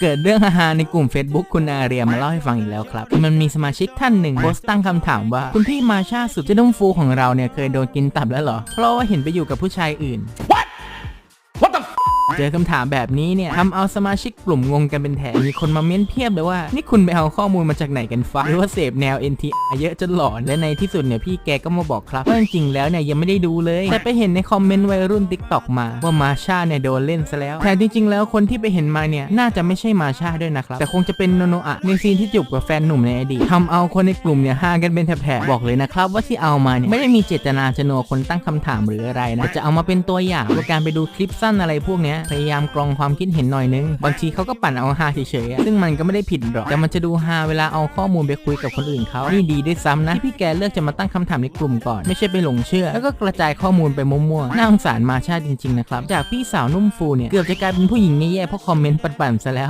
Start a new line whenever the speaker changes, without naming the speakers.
เกิดเรื่องฮาในกลุ่ม Facebook คุณอาเรียมาเล่าให้ฟังอีกแล้วครับ มันมีสมาชิกท่านหนึ่งโพสต์ตั้งคำถามว่า คุณพี่มาชาสุดเจะนุ่มฟูของเราเนี่ยเคยโดนกินตับแล้วเหรอ เพราะว่าเห็นไปอยู่กับผู้ชายอื่น เจอคำถามแบบนี้เนี่ยทำเอาสมาชิกกลุ่มงงกันเป็นแถวมีคนมาเม้นเพียบเลยว่า นี่คุณไปเอาข้อมูลมาจากไหนกันฟ้าหรือว่าเสพแนว NTR เยอะจนหลอน และในที่สุดเนี่ยพี่แกก็มาบอกครับว่าจริงๆแล้วเนี่ยยังไม่ได้ดูเลย แต่ไปเห็นในคอมเมนต์วัยรุ่น t ิ k t o k มาว่ามาชาเนี่ยโดนเล่นซะแล้วแต่จริง ๆ แล้วคนที่ไปเห็นมาเนี่ยน่าจะไม่ใช่มาชาด้วยนะครับแต่คงจะเป็นโนโนอะในซีนที่จูบกับแฟนหนุ่มในอดีตทำเอาคนในกลุ่มเนี่ยฮากันเป็นแถบบอกเลยนะครับว่าที่เอามาเนี่ยไม่ได้มีเจตนาจะนัวคนตั้งคำถามหรืออะไรนะจะเอามาเป็นตัวอย่างว่าการไปดูคลิปสั้นอะไรพวกเนี้ยพยายามกรองความคิดเห็นหน่อยนึง บางทีเขาก็ปั่นเอาฮาเฉยๆซึ่งมันก็ไม่ได้ผิดหรอก แต่มันจะดูฮาเวลาเอาข้อมูลไปคุยกับคนอื่นเขานี่ดีด้วยซ้ำนะที่พี่แกเลือกจะมาตั้งคำถามในกลุ่มก่อน ไม่ใช่ไปหลงเชื่อ แล้วก็กระจายข้อมูลไปมั่วๆน่าสงสารมาชาจริงๆนะครับ จากพี่สาวนุ่มฟูเนี่ย เกือบจะกลายเป็นผู้หญิงแย่ๆเพราะคอมเมนต์ปั่นๆซะแล้ว